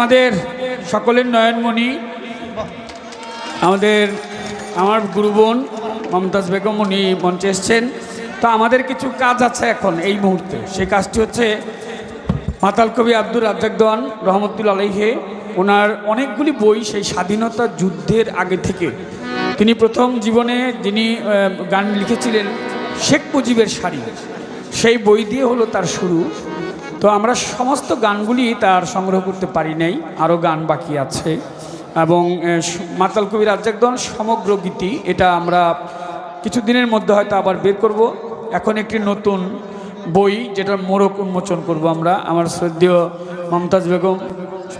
আমাদের সকলের নয়নমণি, আমাদের আমার গুরুবোন মমতাজ বেগম, উনি মঞ্চে এসছেন। তো আমাদের কিছু কাজ আছে এখন এই মুহূর্তে। সেই কাজটি হচ্ছে মাতাল কবি আব্দুর রাজ্জাক দোয়ান রহমতুল আলাইহে, ওনার অনেকগুলি বই সেই স্বাধীনতা যুদ্ধের আগে থেকে। তিনি প্রথম জীবনে যিনি গান লিখেছিলেন শেখ মুজিবের শাড়ি, সেই বই দিয়ে হলো তার শুরু। তো আমরা সমস্ত গানগুলি তার সংগ্রহ করতে পারি নাই, আরও গান বাকি আছে। এবং মাতাল কবি রাজ্জাক দন সমগ্র গীতি, এটা আমরা কিছু দিনের মধ্যে হয়তো আবার বের করব। এখন একটি নতুন বই, যেটা মোড়ক উন্মোচন করব আমরা। আমার শ্রদ্ধেয় মমতাজ বেগম,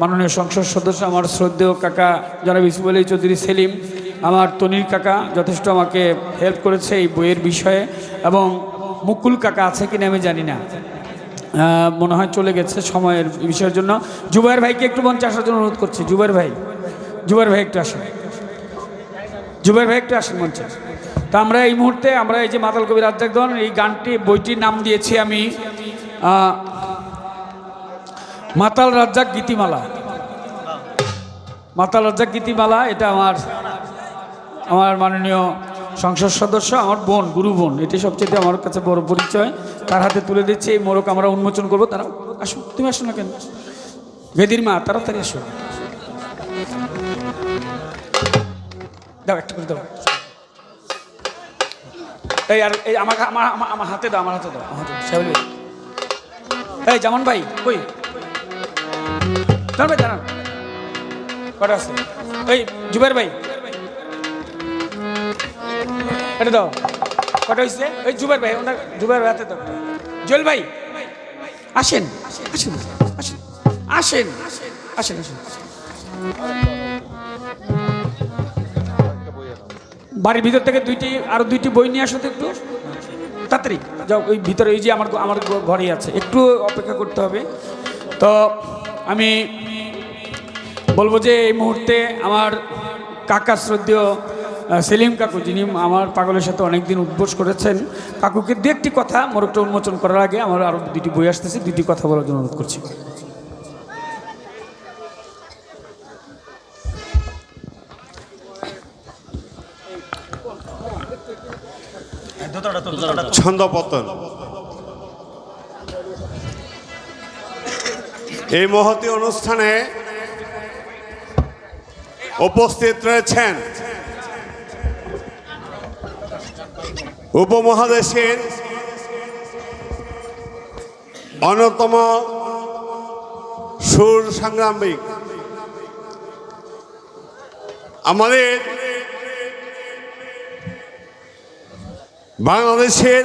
মাননীয় সংসদ সদস্য, আমার শ্রদ্ধেয় কাকা জনাব ইসুফ আলী চৌধুরী সেলিম, আমার তনির কাকা যথেষ্ট আমাকে হেল্প করেছে এই বইয়ের বিষয়ে, এবং মুকুল কাকা আছে কিনা আমি জানি না। মনে হয় চলে গেছে সময়ের বিষয়ের জন্য। জুবাইর ভাইকে একটু মঞ্চে আসার জন্য অনুরোধ করছি। জুবাইর ভাই জুবাইর ভাই একটু আসেন। জুবাইর ভাই একটু আসেন মঞ্চে। তো আমরা এই মুহূর্তে আমরা এই যে মাতাল কবি রাজ্জাক দন এই গানটি, বইটির নাম দিয়েছি আমি মাতাল রাজ্জাক গীতিমালা। মাতাল রাজ্জাক গীতিমালা, এটা আমার আমার মাননীয় সংসদ সদস্য, আমার বোন, গুরু বোন, এটি সবচেয়ে আমার কাছে বড় পরিচয়। তার হাতে তুলে দিচ্ছে এই মোড়ক আমরা উন্মোচন করব? তারা আসো তুমি আসো না কেন? বেদির মা, তাড়াতাড়ি আসো। দাও, একটা করে দাও। এই, আর এই, আমার আমার, আমার- হাতে দাও, আমার হাতে দাও, আমার হাতে এই, জামান ভাই, কই? জামান ভাই, দাঁড়ান। কটা আছে? এই, জুবের ভাই। এটা দাও। কটা হয়েছে ওই জুবের ভাই, ওনার জুবের ভাই হাতে দাও। জুয়েল ভাই, আসেন আসেন আসেন আসেন আসেন আসেন। বাড়ির ভিতর থেকে দুইটি, আরও দুইটি বই নিয়ে আসো তো একটু। তাড়াতাড়ি, যাও ওই ভিতরে, এই যে আমার আমার ঘরেই আছে। একটু অপেক্ষা করতে হবে। তো আমি বলব যে এই মুহূর্তে আমার কাকা শ্রদ্ধেয় সেলিম কাকু, যিনি আমার পাগলের সাথে অনেকদিন উদ্বোস করেছেন, কাকুকে দু একটি কথা মোরকটা উন্মোচন করার আগে আমার আরও দুটি বই আসতেছে দুটি কথা বলার জন্য অনুরোধ করছি। ছন্দপতন। এই মহতি অনুষ্ঠানে উপস্থিত রয়েছেন উপমহাদেশের অন্যতম সুর সংগ্রামিক আমাদের বাংলাদেশের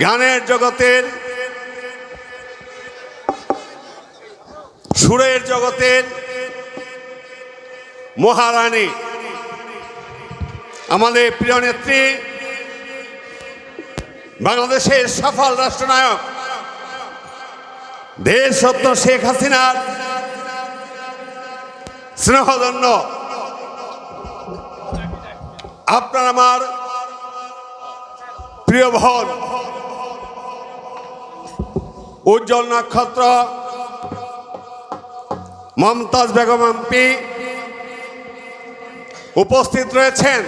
গানের জগতের সুরের জগতের মহারানী আমাদের প্রিয় নেত্রী, বাংলাদেশের সফল রাষ্ট্রনায়ক, দেশ সত্য শেখ হাসিনার স্নেহদন্য আপনার আমার প্রিয় বোন উজ্জ্বল নক্ষত্র, মমতাজ বেগম এমপি, উপস্থিত রয়েছেন।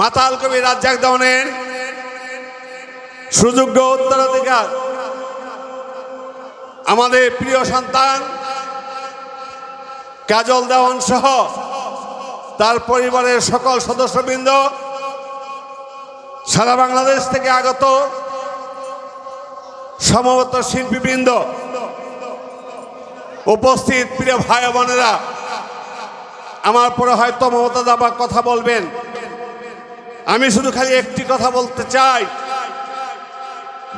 মাতাল কবি রাজ্জাক দমনের সুযোগ্য উত্তরাধিকার। আমাদের প্রিয় সন্তান কাজল দেওয়ান সহ তার পরিবারের সকল সদস্যবৃন্দ সারা বাংলাদেশ থেকে আগত সমবেত শিল্পীবৃন্দ, উপস্থিত প্রিয় ভাই বোনেরা, আমার পরে হয়তো মমতা দাবা কথা বলবেন। আমি শুধু খালি একটি কথা বলতে চাই।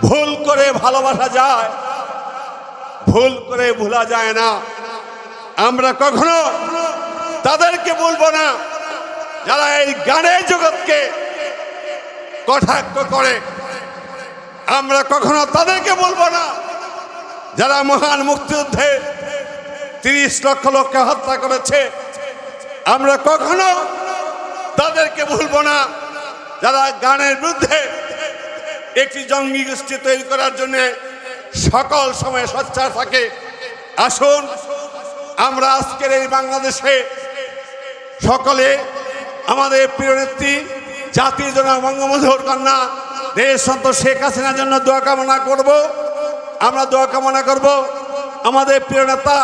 ভুল করে ভালোবাসা যায়, ভুল করে ভোলা যায় না। আমরা কখনো তাদেরকে বলব না, যারা এই গানের জগৎকে কটাক্ষ করে। আমরা কখনো তাদেরকে বলব না, যারা মহান মুক্তিযুদ্ধে তিরিশ লক্ষ লোককে হত্যা করেছে। আমরা কখনো তাদেরকে ভুলবো না। যারা গানের বিরুদ্ধে একটি জঙ্গি গোষ্ঠী তৈরি করার জন্য সকল সময় সোচ্চার থাকে, আসুন, আমরা আজকের এই বাংলাদেশে সকলে আমাদের প্রিয় নেত্রী, জাতির জন্য বঙ্গবন্ধুর কন্যা, দেশ সন্ত শেখ হাসিনার জন্য দোয়া কামনা করব। আমরা দোয়া কামনা করব আমাদের প্রিয় নেতা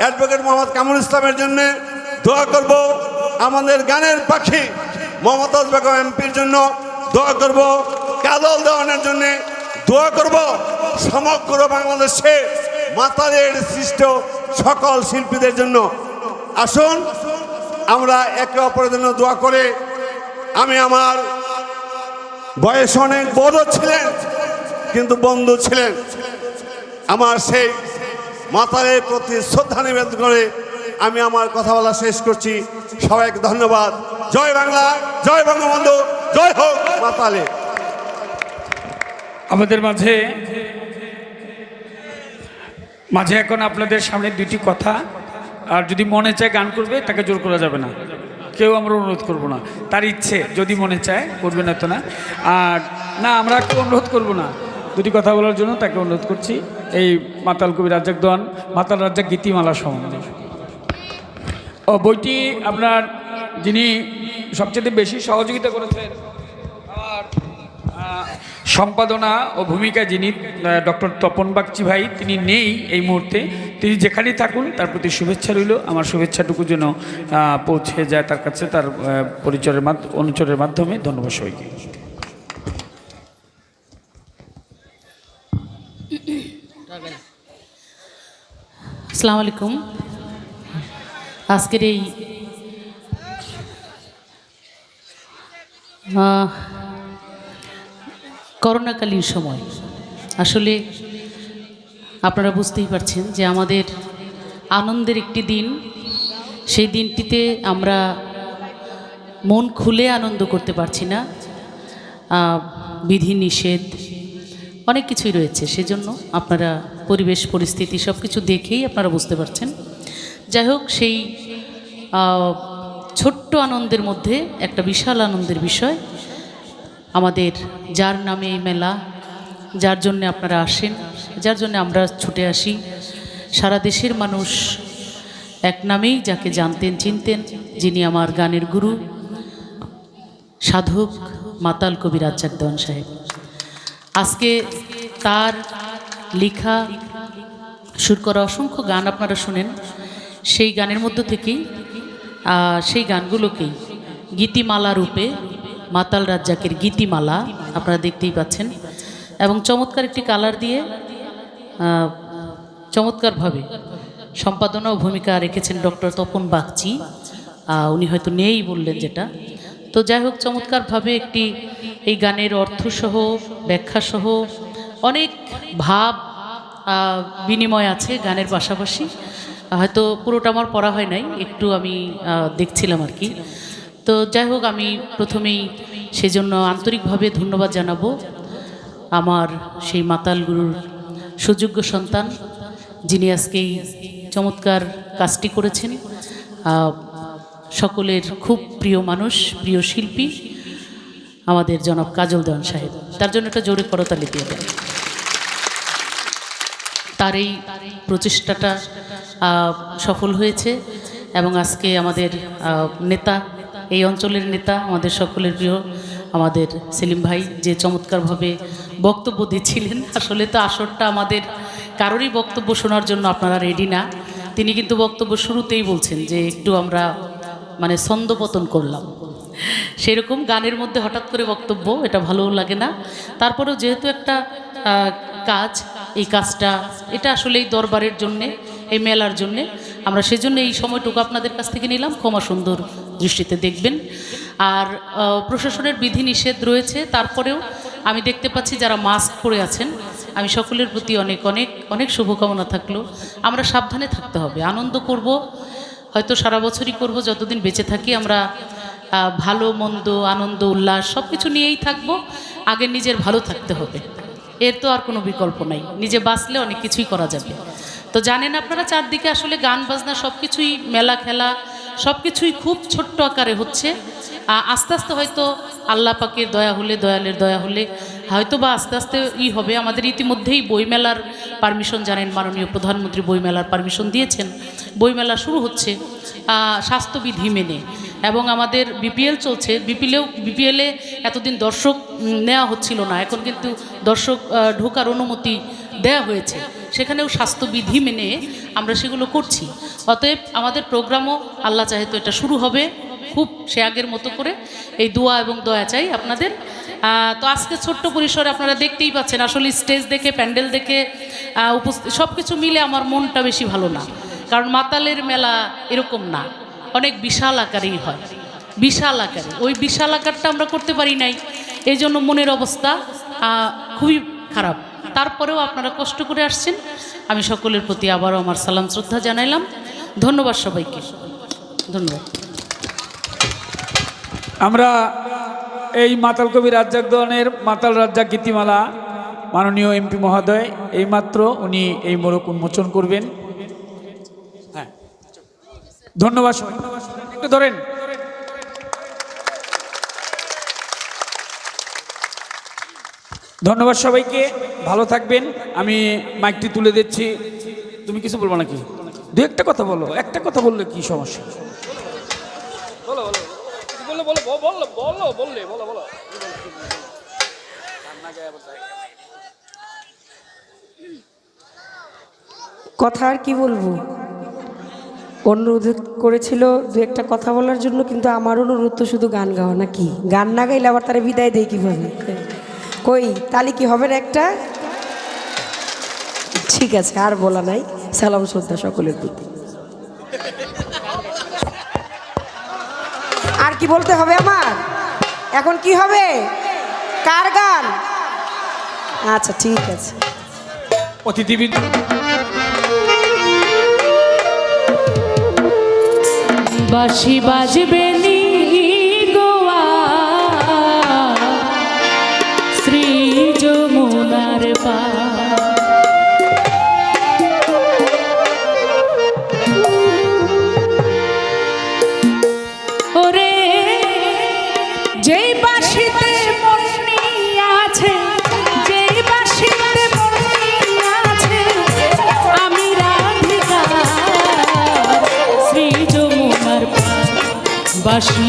অ্যাডভোকেট মোহাম্মদ কামরুল ইসলামের জন্য দোয়া করব আমাদের গানের পাখি। মমতাজ বেগম এমপির জন্য দোয়া করব, কাজল দেওয়ানের জন্য দোয়া করব। সমগ্র বাংলাদেশে মাতালের সৃষ্ট সকল শিল্পীদের জন্য। আসুন, আমরা একে অপরের জন্য দোয়া করে আমি আমার বয়স অনেক বড় ছিলেন, কিন্তু বন্ধু ছিলেন। আমার সেই মাতারের প্রতি শ্রদ্ধা নিবেদন করে আমি আমার কথা বলা শেষ করছি। সবাইকে ধন্যবাদ। জয় বাংলা, জয় বঙ্গবন্ধু, জয় হোক মাতালে। আমাদের মাঝে মাঝে এখন আপনাদের সামনে দুটি কথা। আর যদি মনে চায় গান করবে, তাকে জোর করা যাবে না। কেউ আমরা অনুরোধ করব না। তার ইচ্ছে, যদি মনে চায়, করবে না তো না। আর না, আমরা কেউ অনুরোধ করব না। দুটি কথা বলার জন্য তাকে অনুরোধ করছি। এই মাতাল কবি রাজ্জাক দোয়ান, মাতাল রাজ্জাক গীতিমালা সম্বন্ধে। ও বইটি আপনার যিনি সবচেয়ে বেশি সহযোগিতা করেছেন আহ, সম্পাদনা ও ভূমিকা যিনি ডক্টর তপন বাগচি ভাই তিনি নেই এই মুহূর্তে। তিনি যেখানেই থাকুন তার প্রতি শুভেচ্ছা রইল। আমার শুভেচ্ছাটুকু যেন পৌঁছে যায় তার কাছে তার পরিচয়ের মাধ্য অনুচরের মাধ্যমে। ধন্যবাদ সবাইকে। আসসালামু আলাইকুম। আজকের এই করোনাকালীন সময়, আসলে আপনারা বুঝতেই পারছেন যে আমাদের আনন্দের একটি দিন। সেই দিনটিতে আমরা মন খুলে আনন্দ করতে পারছি না। বিধি নিষেধ অনেক কিছুই রয়েছে। সেজন্য আপনারা পরিবেশ, পরিস্থিতি সব কিছু দেখেই আপনারা বুঝতে পারছেন। যাই হোক, সেই ছোট্ট আনন্দের মধ্যে, একটা বিশাল আনন্দের বিষয়। আমাদের যার নামে এই মেলা, যার জন্য আপনারা আসেন, যার জন্য আমরা ছুটে আসি, সারা দেশের মানুষ এক নামেই যাকে জানতেন, চিনতেন, যিনি আমার গানের গুরু, সাধক মাতাল কবি রাজ্জাক দেওয়ান সাহেব। আজকে তার লেখা, সুর করা অসংখ্য গান আপনারা শুনেন। সেই গানের মধ্য থেকেই সেই গানগুলোকেই গীতিমালা রূপে মাতাল রাজ্জাকের গীতিমালা আপনারা দেখতেই পাচ্ছেন। এবং চমৎকার একটি কালার দিয়ে চমৎকারভাবে সম্পাদনা ও ভূমিকা রেখেছেন ডক্টর তপন বাগচি। উনি হয়তো নেই বললেন যেটা। তো যাই হোক, চমৎকারভাবে একটি এই গানের অর্থসহ, ব্যাখ্যাসহ অনেক ভাব বিনিময় আছে গানের পাশাপাশি। হয়তো পুরোটা আমার পড়া হয় নাই, একটু আমি দেখছিলাম আর কি। তো যাই হোক, আমি প্রথমেই সেজন্য আন্তরিকভাবে ধন্যবাদ জানাব আমার সেই মাতাল গুরুর সুযোগ্য সন্তান, যিনি আজকে এই চমৎকার কাজটি করেছেন। সকলের খুব প্রিয় মানুষ, প্রিয় শিল্পী, আমাদের জনাব কাজল দেওয়ান সাহেব। তার জন্য একটা জোরে করতালি দিয়ে দেন। তার এই প্রচেষ্টাটা সফল হয়েছে এবং আজকে আমাদের নেতা, এই অঞ্চলের নেতা, আমাদের সকলের প্রিয়, আমাদের সেলিম ভাই যে চমৎকারভাবে বক্তব্য দিচ্ছিলেন। আসলে তো আসরটা আমাদের কারোরই বক্তব্য শোনার জন্য আপনারা রেডি না। তিনি কিন্তু বক্তব্য শুরুতেই বলছেন যে একটু আমরা মানে ছন্দপতন করলাম। সেরকম গানের মধ্যে হঠাৎ করে বক্তব্য, এটা ভালোও লাগে না। তারপরেও যেহেতু একটা কাজ এই কাজটা, এটা আসলে এই দরবারের জন্যে, এই মেলার জন্যে। আমরা সেজন্য এই সময়টুকু আপনাদের কাছ থেকে নিলাম, ক্ষমা সুন্দর দৃষ্টিতে দেখবেন। আর প্রশাসনের বিধি নিষেধ রয়েছে, তারপরেও আমি দেখতে পাচ্ছি যারা মাস্ক পরে আছেন, আমি সকলের প্রতি অনেক অনেক অনেক শুভকামনা থাকল। আমরা সাবধানে থাকতে হবে, আনন্দ করব, হয়তো সারা বছরই করব, যতদিন বেঁচে থাকি আমরা ভালো, মন্দ, আনন্দ, উল্লাস সব কিছু নিয়েই থাকব, আগে নিজের ভালো থাকতে হবে। এর তো আর কোনো বিকল্প নাই। নিজে বাঁচলে অনেক কিছুই করা যাবে। তো জানেন আপনারা, চারদিকে আসলে গান, বাজনা সব কিছুই মেলা খেলা সব কিছুই খুব ছোট্ট আকারে হচ্ছে। আস্তে আস্তে হয়তো আল্লাহ পাকের দয়া হলে, দয়ালের দয়া হলে হয়তো বা আস্তে আস্তে ই হবে। আমাদের ইতিমধ্যেই বইমেলার পারমিশন জানেন মাননীয় প্রধানমন্ত্রী, বইমেলার পারমিশন দিয়েছেন। বইমেলা শুরু হচ্ছে স্বাস্থ্যবিধি মেনে। এবং আমাদের বিপিএল চলছে। বিপিএলেও বিপিএলে এতদিন দর্শক নেওয়া হচ্ছিল না। এখন কিন্তু দর্শক ঢোকার অনুমতি দেয়া হয়েছে। সেখানেও স্বাস্থ্যবিধি মেনে আমরা সেগুলো করছি। অতএব আমাদের প্রোগ্রামও আল্লাহ চাহে তো এটা শুরু হবে। খুব সে আগের মতো করে। এই দোয়া এবং দয়া চাই আপনাদের। তো আজকে ছোট্ট পরিসরে আপনারা দেখতেই পাচ্ছেন, আসলে স্টেজ দেখে, প্যান্ডেল দেখে উপস্থিত সব কিছু মিলে আমার মনটা বেশি ভালো না। কারণ মাতালের মেলা এরকম না। অনেক বিশাল আকারেই হয়। বিশাল আকারে। ওই বিশাল আকারটা আমরা করতে পারি নাই। এই জন্য মনের অবস্থা খুবই খারাপ। তারপরেও আপনারা কষ্ট করে আসছেন। আমি সকলের প্রতি আবারও আমার সালাম, শ্রদ্ধা জানাইলাম। ধন্যবাদ সবাইকে। ধন্যবাদ। আমরা এই মাতাল কবি রাজ্জাক দনের মাতাল রাজ্জাক গীতিমালা মাননীয় এমপি মহোদয়, এইমাত্র উনি এই মোড়ক উন্মোচন করবেন। ধন্যবাদ সবাই। একটু ধরেন। ধন্যবাদ সবাইকে ভালো থাকবেন। আমি মাইকটি তুলে দিচ্ছি। তুমি কিছু বলব নাকি? দু একটা কথা বলো একটা কথা বললে কি সমস্যা? কথা আর কি বলব? অনুরোধ করেছিল দু একটা কথা বলার জন্য, কিন্তু আমার অনুরোধ তো শুধু গান গাওয়া, নাকি? গান না গাইলে আবার তারা বিদায় দেয় কীভাবে? কই তাহলে কি হবে না একটা? ঠিক আছে, আর বলা নাই। সালাম, শ্রদ্ধা সকলের প্রতি। আর কি বলতে হবে আমার? এখন কি হবে? কার গান? আচ্ছা ঠিক আছে। অতিথিবিদ বাঁশি বাজবে নি বাঁশি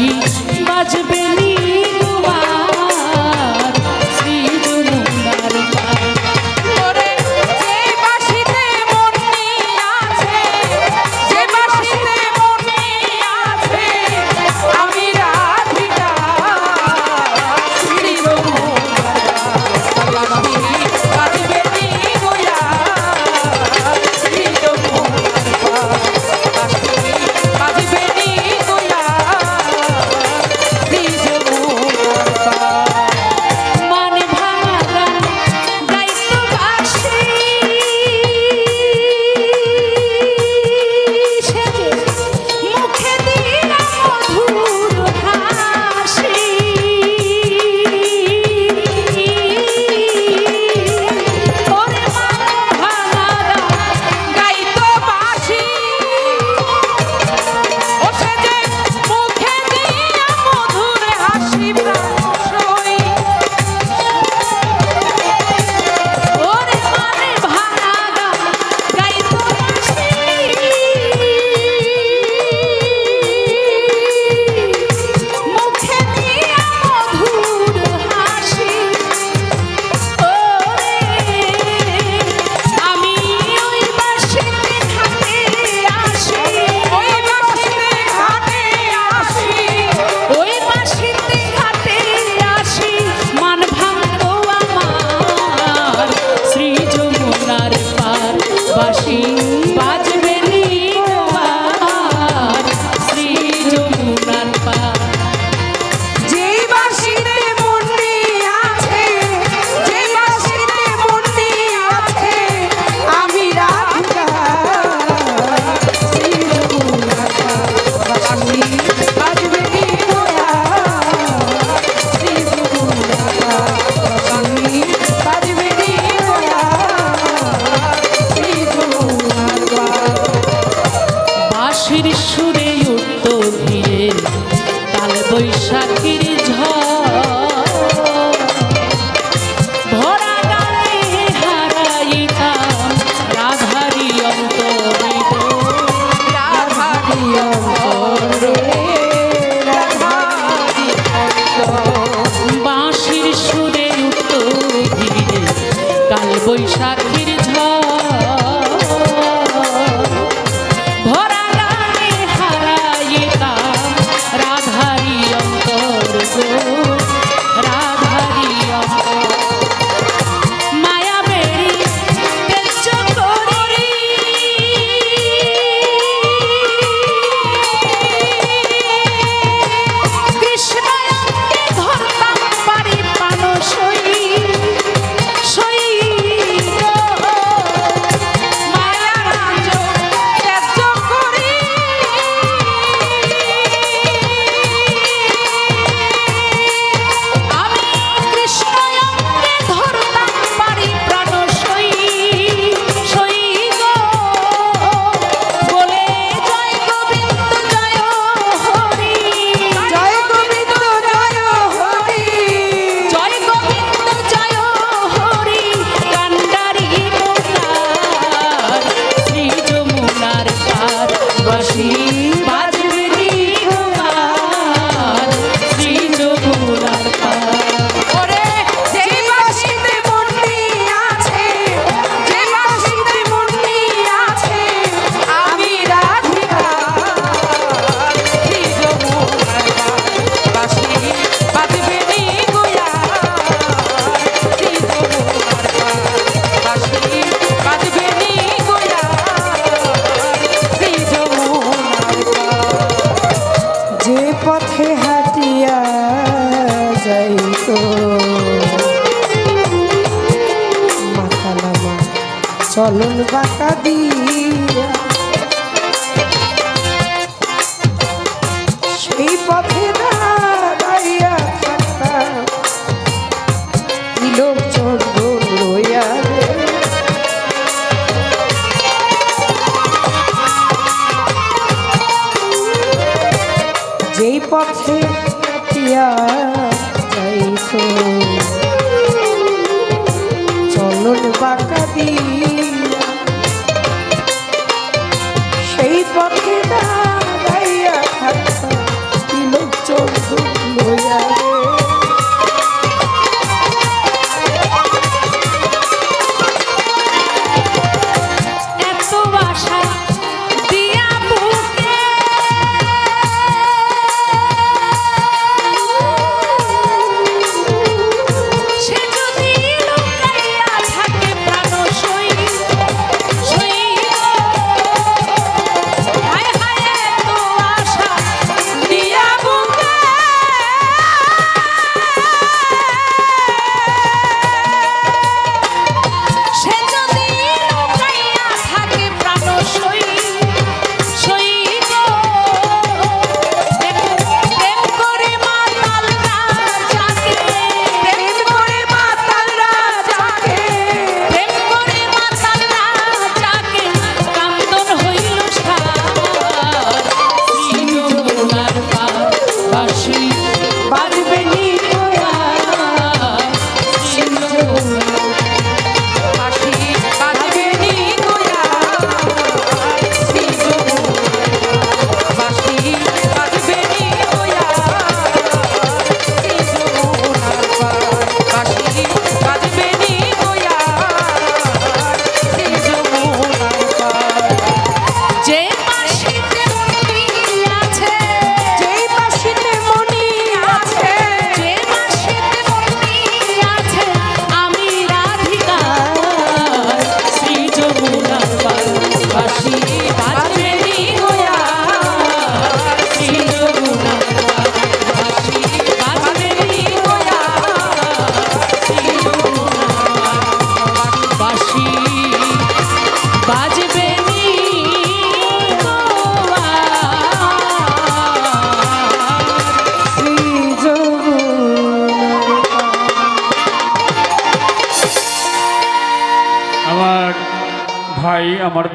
Bee.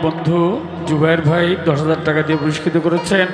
বন্ধু জুবাইর ভাই দশ হাজার টাকা দিয়ে পুরস্কৃত করেছেন।